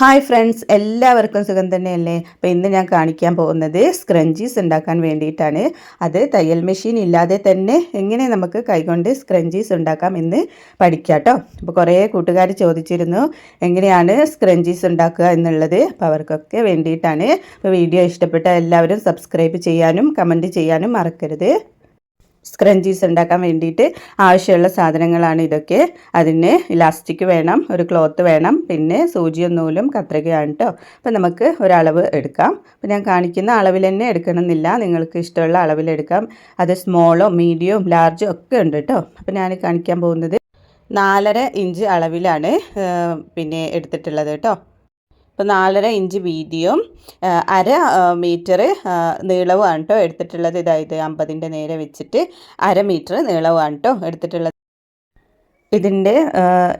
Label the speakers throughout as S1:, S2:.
S1: Hi friends എല്ലാവർക്കും സുഖം തന്നെയല്ലേ? അപ്പോൾ ഇന്ന് ഞാൻ കാണിക്കാൻ പോകുന്നത് സ്ക്രഞ്ചീസ് ഉണ്ടാക്കാൻ വേണ്ടിയിട്ടാണ്. അത് തയ്യൽ മെഷീൻ ഇല്ലാതെ തന്നെ എങ്ങനെ നമുക്ക് കൈകൊണ്ട് സ്ക്രഞ്ചീസ് ഉണ്ടാക്കാം എന്ന് പഠിക്കാം കേട്ടോ അപ്പോൾ കുറേ കൂട്ടുകാർ ചോദിച്ചിരുന്നു എങ്ങനെയാണ് സ്ക്രഞ്ചീസ് ഉണ്ടാക്കുക എന്നുള്ളത്? അപ്പോൾ അവർക്കൊക്കെ വേണ്ടിയിട്ടാണ്. അപ്പോൾ വീഡിയോ ഇഷ്ടപ്പെട്ട എല്ലാവരും സബ്സ്ക്രൈബ് ചെയ്യാനും കമന്റ് ചെയ്യാനും മറക്കരുത്. സ്ക്രഞ്ചീസ് ഉണ്ടാക്കാൻ വേണ്ടിയിട്ട് ആവശ്യമുള്ള സാധനങ്ങളാണ് ഇതൊക്കെ. അതിന് ഇലാസ്റ്റിക് വേണം ഒരു ക്ലോത്ത് വേണം പിന്നെ സൂചിയും നൂലും കത്രികയാണ് കേട്ടോ അപ്പം നമുക്ക് ഒരളവ് എടുക്കാം. അപ്പം ഞാൻ കാണിക്കുന്ന അളവിൽ തന്നെ എടുക്കണമെന്നില്ല. നിങ്ങൾക്ക് ഇഷ്ടമുള്ള അളവിലെടുക്കാം അത് സ്മോളോ മീഡിയോ ലാർജോ ഒക്കെ ഉണ്ട് കേട്ടോ അപ്പം ഞാൻ കാണിക്കാൻ പോകുന്നത് നാലര ഇഞ്ച് അളവിലാണ് പിന്നെ എടുത്തിട്ടുള്ളത് കേട്ടോ ഇപ്പോൾ നാലര ഇഞ്ച് വീതിയും അര മീറ്റർ നീളവുമാണ് കേട്ടോ എടുത്തിട്ടുള്ളത്. ഇതായത് അമ്പതിന്റെ നേരെ വെച്ചിട്ട് അര മീറ്റർ നീളവുമാണ് കേട്ടോ എടുത്തിട്ടുള്ളത്. ഇതിന്റെ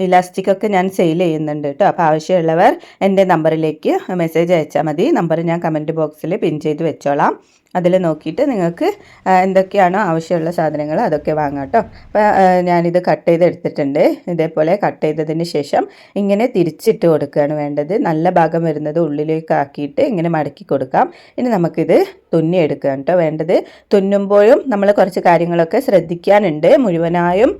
S1: ഇലാസ്റ്റിക്കൊക്കെ ഞാൻ സെയിൽ ചെയ്യുന്നുണ്ട് കേട്ടോ. അപ്പോൾ ആവശ്യമുള്ളവർ എന്റെ നമ്പറിലേക്ക് മെസ്സേജ് അയച്ചാൽ മതി. നമ്പർ ഞാൻ കമന്റ് ബോക്സിൽ പിൻ ചെയ്ത് വെച്ചോളാം. അതിൽ നോക്കിയിട്ട് നിങ്ങൾക്ക് എന്തൊക്കെയാണോ ആവശ്യമുള്ള സാധനങ്ങൾ അതൊക്കെ വാങ്ങാം കേട്ടോ. അപ്പോൾ ഞാനിത് കട്ട് ചെയ്ത് എടുത്തിട്ടുണ്ട്. ഇതേപോലെ കട്ട് ചെയ്തതിന് ശേഷം ഇങ്ങനെ തിരിച്ചിട്ട് കൊടുക്കുകയാണ് വേണ്ടത്. നല്ല ഭാഗം വരുന്നത് ഉള്ളിലേക്ക് ആക്കിയിട്ട് ഇങ്ങനെ മടക്കി കൊടുക്കാം. ഇനി നമുക്കിത് തുന്നി എടുക്കാം കേട്ടോ. വേണ്ടത് തുന്നുമ്പോഴും നമ്മൾ കുറച്ച് കാര്യങ്ങളൊക്കെ ശ്രദ്ധിക്കാനുണ്ട്. മുഴുവനായും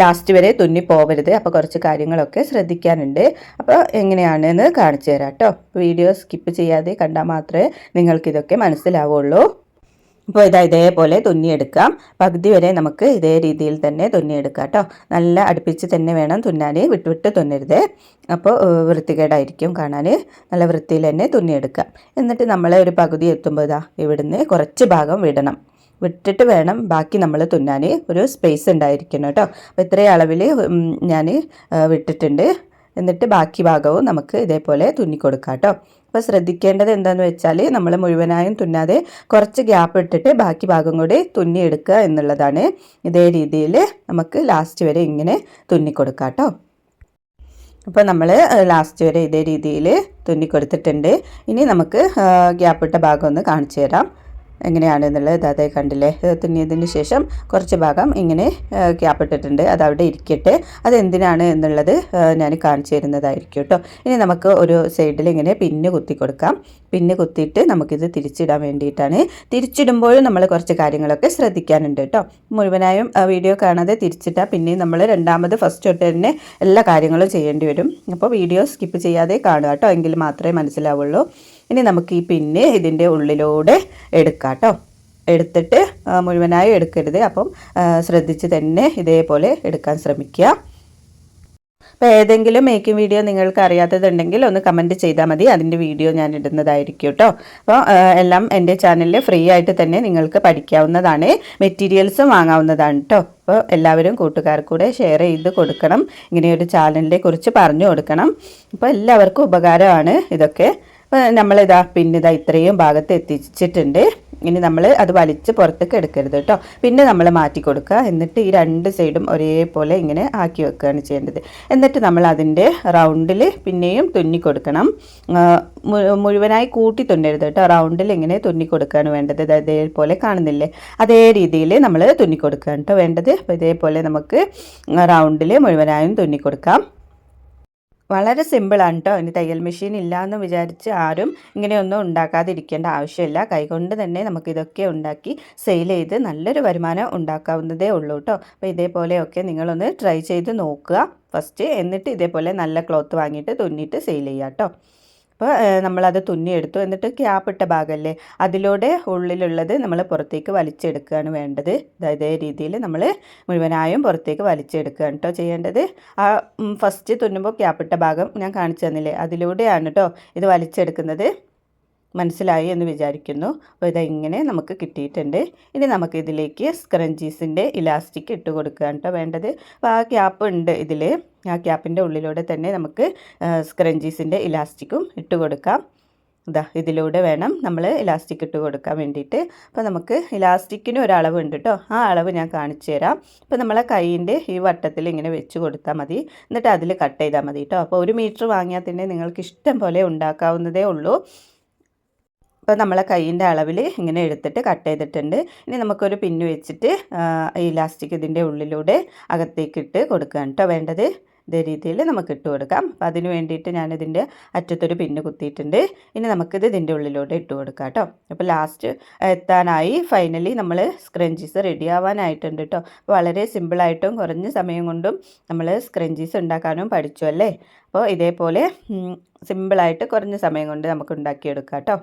S1: ലാസ്റ്റ് വരെ തുന്നി പോവരുത്. അപ്പോൾ കുറച്ച് കാര്യങ്ങളൊക്കെ ശ്രദ്ധിക്കാനുണ്ട്. അപ്പോൾ എങ്ങനെയാണെന്ന് കാണിച്ചു തരാം കേട്ടോ. വീഡിയോ സ്കിപ്പ് ചെയ്യാതെ കണ്ടാൽ മാത്രമേ നിങ്ങൾക്കിതൊക്കെ മനസ്സിലാവുള്ളൂ. ഇപ്പോൾ ഇതാ ഇതേപോലെ തുന്നിയെടുക്കാം. പകുതി വരെ നമുക്ക് ഇതേ രീതിയിൽ തന്നെ തുന്നിയെടുക്കാം കേട്ടോ. നല്ല അടുപ്പിച്ച് തന്നെ വേണം തുന്നാൻ. വിട്ടുവിട്ട് തുന്നരുത്. അപ്പോൾ വൃത്തികേടായിരിക്കും കാണാൻ. നല്ല വൃത്തിയിൽ തന്നെ തുന്നിയെടുക്കാം. എന്നിട്ട് നമ്മൾ ഒരു പകുതി എത്തുമ്പോൾ ഇതാ ഇവിടുന്ന് കുറച്ച് ഭാഗം വിടണം. വിട്ടിട്ട് വേണം ബാക്കി നമ്മൾ തുന്നാൻ ഒരു സ്പേസ് ഉണ്ടായിരിക്കണം കേട്ടോ. അപ്പോൾ ഇത്രയും അളവിൽ ഞാൻ വിട്ടിട്ടുണ്ട്. എന്നിട്ട് ബാക്കി ഭാഗവും നമുക്ക് ഇതേപോലെ തുന്നിക്കൊടുക്കാം കേട്ടോ. അപ്പോൾ ശ്രദ്ധിക്കേണ്ടത് എന്താണെന്ന് വെച്ചാൽ നമ്മൾ മുഴുവനായും തുന്നാതെ കുറച്ച് ഗ്യാപ്പ് ഇട്ടിട്ട് ബാക്കി ഭാഗം കൂടി തുന്നിയെടുക്കുക എന്നുള്ളതാണ് ഇതേ രീതിയിൽ നമുക്ക് ലാസ്റ്റ് വരെ ഇങ്ങനെ തുന്നിക്കൊടുക്കാം കേട്ടോ. അപ്പോൾ നമ്മൾ ലാസ്റ്റ് വരെ ഇതേ രീതിയിൽ തുന്നിക്കൊടുത്തിട്ടുണ്ട്. ഇനി നമുക്ക് ഗ്യാപ്പിട്ട ഭാഗം ഒന്ന് കാണിച്ചു തരാം. എങ്ങനെയാണ് എന്നുള്ളത് ഇതാതെ കണ്ടില്ലേ? തുന്നിയതിന് ശേഷം കുറച്ച് ഭാഗം ഇങ്ങനെ ക്യാപ്പിട്ടിട്ടുണ്ട് അത് അവിടെ ഇരിക്കട്ടെ. അത് എന്തിനാണ് എന്നുള്ളത് ഞാൻ കാണിച്ചു തരുന്നതായിരിക്കും കേട്ടോ ഇനി നമുക്ക് ഒരു സൈഡിൽ ഇങ്ങനെ പിന്ന് കുത്തി കൊടുക്കാം. പിന്ന് കുത്തിയിട്ട് നമുക്കിത് തിരിച്ചിടാൻ വേണ്ടിയിട്ടാണ്. തിരിച്ചിടുമ്പോഴും നമ്മൾ കുറച്ച് കാര്യങ്ങളൊക്കെ ശ്രദ്ധിക്കാനുണ്ട് കേട്ടോ മുഴുവനായും വീഡിയോ കാണാതെ തിരിച്ചിട്ടാൽ പിന്നെ നമ്മൾ രണ്ടാമത് ഫസ്റ്റ് തൊട്ട് തന്നെ എല്ലാ കാര്യങ്ങളും ചെയ്യേണ്ടി വരും. അപ്പോൾ വീഡിയോ സ്കിപ്പ് ചെയ്യാതെ കാണുക കേട്ടോ എങ്കിൽ മാത്രമേ മനസ്സിലാവുള്ളൂ. ഇനി നമുക്ക് ഈ പിന്ന് ഇതിന്റെ ഉള്ളിലൂടെ എടുക്കാം കേട്ടോ. എടുത്തിട്ട് മുഴുവനായി എടുക്കരുത്. അപ്പം ശ്രദ്ധിച്ച് തന്നെ ഇതേപോലെ എടുക്കാൻ ശ്രമിക്കുക. അപ്പോൾ ഏതെങ്കിലും മേക്കിംഗ് വീഡിയോ നിങ്ങൾക്ക് അറിയാത്തതുണ്ടെങ്കിൽ ഒന്ന് കമന്റ് ചെയ്താൽ മതി. അതിന്റെ വീഡിയോ ഞാൻ ഇടുന്നതായിരിക്കും കേട്ടോ. അപ്പോൾ എല്ലാം എന്റെ ചാനലിൽ ഫ്രീ ആയിട്ട് തന്നെ നിങ്ങൾക്ക് പഠിക്കാവുന്നതാണ്. മെറ്റീരിയൽസും വാങ്ങാവുന്നതാണ് കേട്ടോ. അപ്പോൾ എല്ലാവരും കൂട്ടുകാർക്കൂടെ ഷെയർ ചെയ്ത് കൊടുക്കണം. ഇങ്ങനെയൊരു ചാനലിനെ കുറിച്ച് പറഞ്ഞു കൊടുക്കണം. അപ്പോൾ എല്ലാവർക്കും ഉപകാരമാണ് ഇതൊക്കെ. നമ്മളിതാ പിന്നെ ഇതാ ഇത്രയും ഭാഗത്ത് എത്തിച്ചിട്ടുണ്ട്. ഇനി നമ്മൾ അത് വലിച്ച് പുറത്തേക്ക് എടുക്കരുത് കേട്ടോ. പിന്നെ നമ്മൾ മാറ്റി കൊടുക്കുക. എന്നിട്ട് ഈ രണ്ട് സൈഡും ഒരേപോലെ ഇങ്ങനെ ആക്കി വെക്കുകയാണ് ചെയ്യേണ്ടത്. എന്നിട്ട് നമ്മൾ അതിന്റെ റൗണ്ടിൽ പിന്നെയും തുന്നി കൊടുക്കണം. മുഴുവനായി കൂട്ടി തുന്നരുത് കേട്ടോ. റൗണ്ടിൽ ഇങ്ങനെ തുന്നി കൊടുക്കുകയാണ് വേണ്ടത്. അതേപോലെ കാണുന്നില്ലേ? അതേ രീതിയിൽ നമ്മൾ തുന്നി കൊടുക്കുകയാണ് കേട്ടോ വേണ്ടത്. അപ്പോൾ ഇതേപോലെ നമുക്ക് റൗണ്ടിൽ മുഴുവനായും തുന്നി കൊടുക്കാം. വളരെ സിമ്പിളാണ് കേട്ടോ ഇനി തയ്യൽ മെഷീൻ ഇല്ല എന്ന് വിചാരിച്ച് ആരും ഇങ്ങനെയൊന്നും ഉണ്ടാക്കാതിരിക്കേണ്ട ആവശ്യമില്ല. കൈകൊണ്ട് തന്നെ നമുക്കിതൊക്കെ ഉണ്ടാക്കി സെയിൽ ചെയ്ത് നല്ലൊരു വരുമാനം ഉണ്ടാക്കാവുന്നതേ ഉള്ളൂ കേട്ടോ അപ്പോൾ ഇതേപോലെയൊക്കെ നിങ്ങളൊന്ന് ട്രൈ ചെയ്ത് നോക്കുക. ഫസ്റ്റ് എന്നിട്ട് ഇതേപോലെ നല്ല ക്ലോത്ത് വാങ്ങിയിട്ട് തുന്നിയിട്ട് സെയിൽ ചെയ്യാം കേട്ടോ അപ്പോൾ നമ്മളത് തുന്നിയെടുത്തു. എന്നിട്ട് ക്യാപ്പിട്ട ഭാഗമല്ലേ അതിലൂടെ ഉള്ളിലുള്ളത് നമ്മൾ പുറത്തേക്ക് വലിച്ചെടുക്കുകയാണ് വേണ്ടത്. ഇതേ രീതിയിൽ നമ്മൾ മുഴുവനായും പുറത്തേക്ക് വലിച്ചെടുക്കുകയാണ് കേട്ടോ ചെയ്യേണ്ടത്. ആ ഫസ്റ്റ് തുന്നുമ്പോൾ ക്യാപ്പിട്ട ഭാഗം ഞാൻ കാണിച്ചു തന്നില്ലേ? അതിലൂടെയാണ് കേട്ടോ ഇത് വലിച്ചെടുക്കുന്നത്. മനസ്സിലായി എന്ന് വിചാരിക്കുന്നു. അപ്പോൾ ഇതെങ്ങനെ നമുക്ക് കിട്ടിയിട്ടുണ്ട്. ഇനി നമുക്ക് ഇതിലേക്ക് സ്ക്രഞ്ചീസിന്റെ ഇലാസ്റ്റിക് ഇട്ട് കൊടുക്കുക കേട്ടോ വേണ്ടത്. അപ്പോൾ ആ ക്യാപ്പ് ഉണ്ട് ഇതിൽ ആ ക്യാപ്പിന്റെ ഉള്ളിലൂടെ തന്നെ നമുക്ക് സ്ക്രഞ്ചീസിന്റെ ഇലാസ്റ്റിക്കും ഇട്ട് കൊടുക്കാം. ഇതാ ഇതിലൂടെ വേണം നമ്മൾ ഇലാസ്റ്റിക് ഇട്ട് കൊടുക്കാൻ വേണ്ടിയിട്ട്. അപ്പോൾ നമുക്ക് ഇലാസ്റ്റിക്കിന് ഒരളവ് ഉണ്ട് കേട്ടോ. ആ അളവ് ഞാൻ കാണിച്ചു തരാം. അപ്പോൾ നമ്മളെ കൈയിന്റെ ഈ വട്ടത്തിൽ ഇങ്ങനെ വെച്ച് കൊടുത്താൽ മതി. എന്നിട്ട് അതിൽ കട്ട് ചെയ്താൽ മതി കേട്ടോ. അപ്പോൾ ഒരു മീറ്റർ വാങ്ങിയാൽ തന്നെ നിങ്ങൾക്ക് ഇഷ്ടം പോലെ ഉണ്ടാക്കാവുന്നതേ ഉള്ളൂ. അപ്പോൾ നമ്മളെ കൈയിന്റെ അളവിൽ ഇങ്ങനെ എടുത്തിട്ട് കട്ട് ചെയ്തിട്ടുണ്ട്. ഇനി നമുക്കൊരു പിന്ന് വെച്ചിട്ട് ഈ ലാസ്റ്റിക് ഇതിന്റെ ഉള്ളിലൂടെ അകത്തേക്ക് ഇട്ട് കൊടുക്കുകയാണ് കേട്ടോ. വേണ്ടത് ഇതേ രീതിയിൽ നമുക്ക് ഇട്ട് കൊടുക്കാം. അപ്പോൾ അതിന് വേണ്ടിയിട്ട് ഞാനിതിന്റെ അറ്റത്തൊരു പിന്ന് കുത്തിയിട്ടുണ്ട്. ഇനി നമുക്കിത് ഇതിന്റെ ഉള്ളിലൂടെ ഇട്ട് കൊടുക്കാം കേട്ടോ. അപ്പോൾ ലാസ്റ്റ് എത്താനായി. ഫൈനലി നമ്മൾ സ്ക്രഞ്ചീസ് റെഡി ആവാനായിട്ടുണ്ട് കേട്ടോ. അപ്പോൾ വളരെ സിമ്പിളായിട്ടും കുറഞ്ഞ സമയം കൊണ്ടും നമ്മൾ സ്ക്രഞ്ചീസ് ഉണ്ടാക്കാനും പഠിച്ചു അല്ലേ? അപ്പോൾ ഇതേപോലെ സിമ്പിളായിട്ട് കുറഞ്ഞ സമയം കൊണ്ട് നമുക്ക് ഉണ്ടാക്കിയെടുക്കാം കേട്ടോ.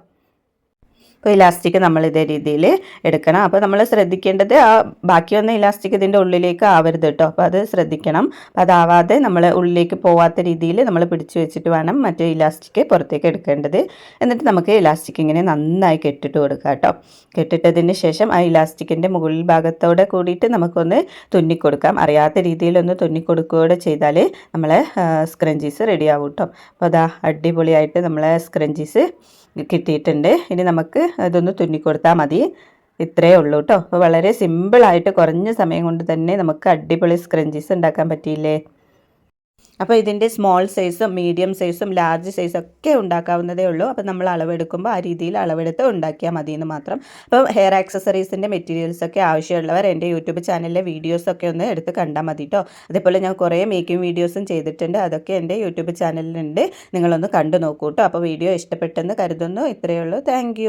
S1: അപ്പോൾ ഇലാസ്റ്റിക് നമ്മൾ ഇതേ രീതിയിൽ എടുക്കണം. അപ്പോൾ നമ്മൾ ശ്രദ്ധിക്കേണ്ടത് ആ ബാക്കി വന്ന ഇലാസ്റ്റിക് ഇതിന്റെ ഉള്ളിലേക്ക് ആവരുത് കേട്ടോ. അപ്പോൾ അത് ശ്രദ്ധിക്കണം. അപ്പോൾ അതാവാതെ നമ്മൾ ഉള്ളിലേക്ക് പോവാത്ത രീതിയിൽ നമ്മൾ പിടിച്ചു വെച്ചിട്ട് വേണം മറ്റേ ഇലാസ്റ്റിക് പുറത്തേക്ക് എടുക്കേണ്ടത്. എന്നിട്ട് നമുക്ക് ഇലാസ്റ്റിക് ഇങ്ങനെ നന്നായി കെട്ടിട്ട് കൊടുക്കാം കേട്ടോ. കെട്ടിട്ടതിന് ശേഷം ആ ഇലാസ്റ്റിക്കിന്റെ മുകളിൽ ഭാഗത്തോടെ കൂടിയിട്ട് നമുക്കൊന്ന് തുന്നിക്കൊടുക്കാം. അറിയാത്ത രീതിയിലൊന്ന് തുന്നിക്കൊടുക്കുകയോടെ ചെയ്താൽ നമ്മളെ സ്ക്രഞ്ചീസ് റെഡി ആവും കേട്ടോ. അപ്പോൾ അതാ അടിപൊളിയായിട്ട് നമ്മളെ സ്ക്രഞ്ചീസ് കിട്ടിയിട്ടുണ്ട്. ഇനി നമുക്ക് അതൊന്ന് തുന്നിക്കൊടുത്താൽ മതി. ഇത്രയേ ഉള്ളൂ കേട്ടോ അപ്പോൾ വളരെ സിമ്പിളായിട്ട് കുറഞ്ഞ സമയം കൊണ്ട് തന്നെ നമുക്ക് അടിപൊളി സ്ക്രഞ്ചീസ് ഉണ്ടാക്കാൻ പറ്റിയില്ലേ? അപ്പോൾ ഇതിന്റെ സ്മോൾ സൈസും മീഡിയം സൈസും ലാർജ് സൈസും ഒക്കെ ഉണ്ടാക്കാവുന്നതേ ഉള്ളൂ. അപ്പോൾ നമ്മൾ അളവെടുക്കുമ്പോൾ ആ രീതിയിൽ അളവെടുത്ത് ഉണ്ടാക്കിയാൽ മതി എന്ന് മാത്രം അപ്പോൾ ഹെയർ ആക്സസറീസിന്റെ മെറ്റീരിയൽസൊക്കെ ആവശ്യമുള്ളവർ എന്റെ യൂട്യൂബ് ചാനലിലെ വീഡിയോസൊക്കെ ഒന്ന് എടുത്ത് കണ്ടാൽ മതി കേട്ടോ അതേപോലെ ഞാൻ കുറേ മേക്കിംഗ് വീഡിയോസും ചെയ്തിട്ടുണ്ട്. അതൊക്കെ എന്റെ യൂട്യൂബ് ചാനലിലുണ്ട്. നിങ്ങളൊന്ന് കണ്ടു നോക്കൂ കേട്ടോ അപ്പോൾ വീഡിയോ ഇഷ്ടപ്പെട്ടെന്ന് കരുതുന്നു. ഇത്രയേ ഉള്ളൂ. താങ്ക്